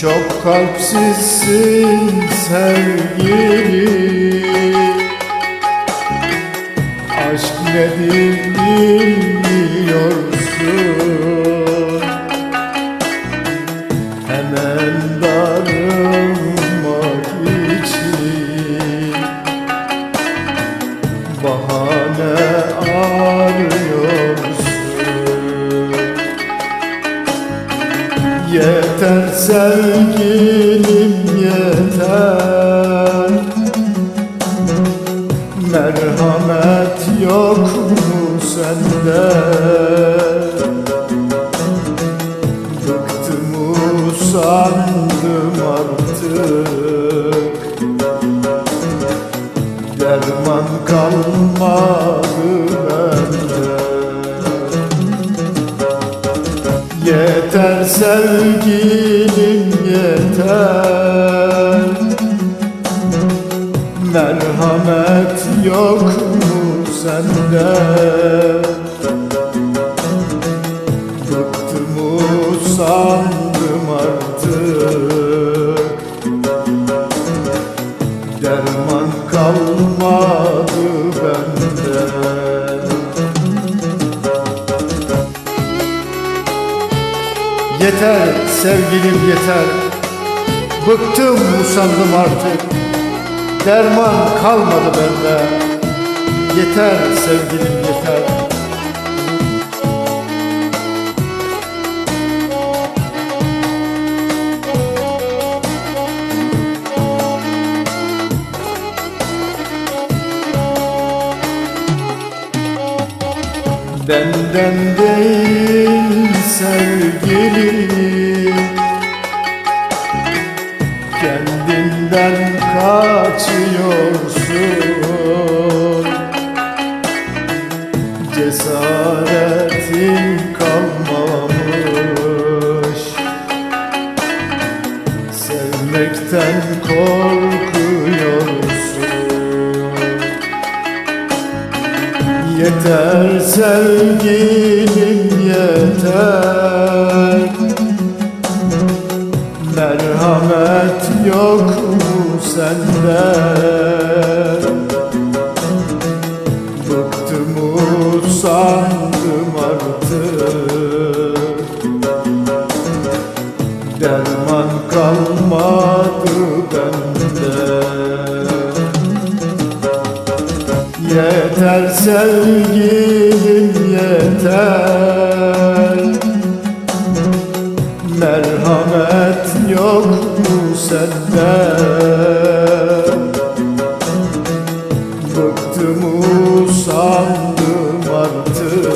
Çok kalpsizsin sevgili. Aşk nedir bilmiyorsun. Hemen darılmak için Bahane Yeter sevgilim yeter. Merhamet yok mu sende? Bıktım usandım artık. Derman kalmadı bende Yeter sevgilim yeter. Merhamet yok mu sende? Bıktım usandım artık? Derman kalmadı bende Yeter sevgilim yeter. Bıktım usandım artık. Derman kalmadı bende. Yeter sevgilim yeter. Benden değil sevgilim Kendinden kaçıyorsun. Cesaretin kalmamış. Sevmekten korkuyorsun. Yeter sevgilim yok mu sende Bıktım usandım artık. Derman kalmadı bende. Yeter sevgilim yeter senden Bıktım usandım artık